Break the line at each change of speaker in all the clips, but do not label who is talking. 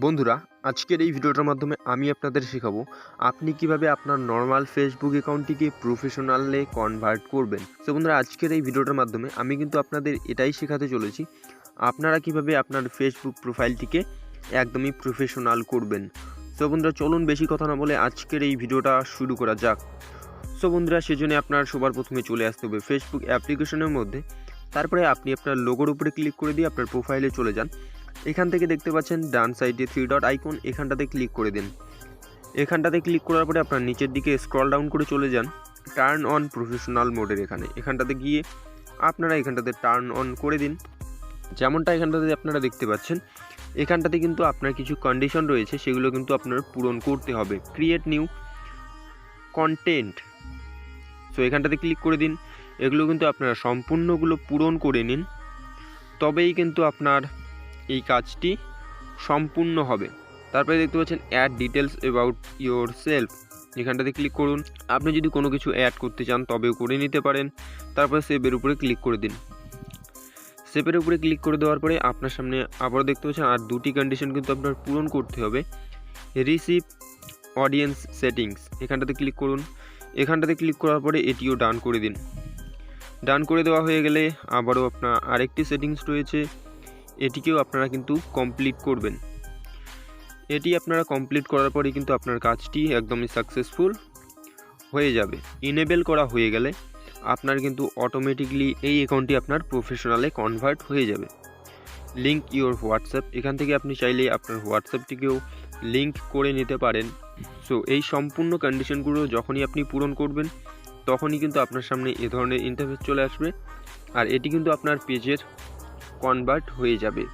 বন্ধুরা, আজকের এই ভিডিওটার মাধ্যমে আমি আপনাদের শেখাবো আপনি কীভাবে আপনার নর্মাল ফেসবুক অ্যাকাউন্টটিকে প্রফেশনালে কনভার্ট করবেন। তো বন্ধুরা, আজকের এই ভিডিওটার মাধ্যমে আমি কিন্তু আপনাদের এটাই শেখাতে চলেছি, আপনারা কীভাবে আপনার ফেসবুক প্রোফাইলটিকে একদমই প্রফেশনাল করবেন। তো বন্ধুরা, চলুন বেশি কথা না বলে আজকের এই ভিডিওটা শুরু করা যাক। সো বন্ধুরা, সেজন্য আপনার সবার প্রথমে চলে আসতে হবে ফেসবুক অ্যাপ্লিকেশনের মধ্যে। তারপরে আপনি আপনার লোগোর উপরে ক্লিক করে দিয়ে আপনার প্রোফাইলে চলে যান। এখান থেকে দেখতে পাচ্ছেন ডান সাইডে থ্রি ডট আইকন এখানটাতে ক্লিক করে দিন। এখানটাতে ক্লিক করার পরে আপনার নিচের দিকে স্ক্রল ডাউন করে চলে যান টার্ন অন প্রফেশনাল মোডের এখানে। এখানটাতে গিয়ে আপনারা এখানটাতে টার্ন অন করে দিন। যেমনটা এখানটাতে আপনারা দেখতে পাচ্ছেন, এখানটাতে কিন্তু আপনার কিছু কন্ডিশন রয়েছে, সেগুলো কিন্তু আপনার পূরণ করতে হবে। ক্রিয়েট নিউ কন্টেন্ট সো এখানটাতে ক্লিক করে দিন। এগুলো কিন্তু আপনারা সম্পূর্ণগুলো পূরণ করে নিন। তবেই কিন্তু আপনার এই কাজটি সম্পূর্ণ হবে। তারপরে দেখতে পাচ্ছেন add details about yourself এখানটাতে ক্লিক করুন। আপনি যদি কোনো কিছু অ্যাড করতে চান, তবেও করে নিতে পারেন। তারপরে সেভের উপরে ক্লিক করে দিন। সেভের উপরে ক্লিক করে দেওয়ার পরে আপনার সামনে আবারও দেখতে পাচ্ছেন আর দুটি কন্ডিশন কিন্তু আপনার পূরণ করতে হবে। রিসিভ অডিয়েন্স সেটিংস এখানটাতে ক্লিক করুন। এখানটাতে ক্লিক করার পরে এটিও ডান করে দিন। ডান করে দেওয়া হয়ে গেলে আবারও আপনার আরেকটি সেটিংস রয়েছে। এটিকেও আপনারা কিন্তু কমপ্লিট করবেন। এটি আপনারা কমপ্লিট করার পরে কিন্তু আপনার কাজটি একদমই সাকসেসফুল হয়ে যাবে। ইনেবেল করা হয়ে গেলে আপনার কিন্তু অটোমেটিকলি এই অ্যাকাউন্টটি আপনার প্রফেশনালে কনভার্ট হয়ে যাবে। লিঙ্ক ইওর হোয়াটসঅ্যাপ এখান থেকে আপনি চাইলে আপনার হোয়াটসঅ্যাপটিকেও লিঙ্ক করে নিতে পারেন। সো এই সম্পূর্ণ কন্ডিশনগুলো যখনই আপনি পূরণ করবেন, তখনই কিন্তু আপনার সামনে এ ধরনের ইন্টারফেস চলে আসবে। আর এটি কিন্তু আপনার পেজের কনভার্ট হয়ে যাবে।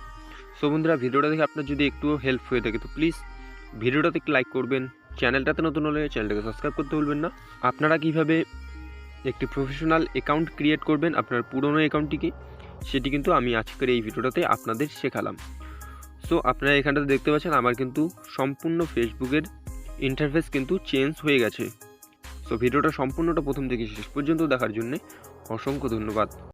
সো বন্ধুরা, ভিডিওটা দেখে আপনার যদি একটুও হেল্প হয়ে থাকে, তো প্লিজ ভিডিওটাতে লাইক করবেন। চ্যানেলটাতে নতুন হলে চ্যানেলটাকে সাবস্ক্রাইব করতে ভুলবেন না। আপনারা কীভাবে একটি প্রফেশনাল অ্যাকাউন্ট ক্রিয়েট করবেন, আপনার পুরনো অ্যাকাউন্টটিকে সেটি কিন্তু আমি আজকের এই ভিডিওটাতে আপনাদের শেখালাম। সো আপনারা এখানটাতে দেখতে পাচ্ছেন, আমার কিন্তু সম্পূর্ণ ফেসবুকের ইন্টারফেস কিন্তু চেঞ্জ হয়ে গেছে। সো ভিডিওটা সম্পূর্ণটা প্রথম থেকে শেষ পর্যন্ত দেখার জন্যে অসংখ্য ধন্যবাদ।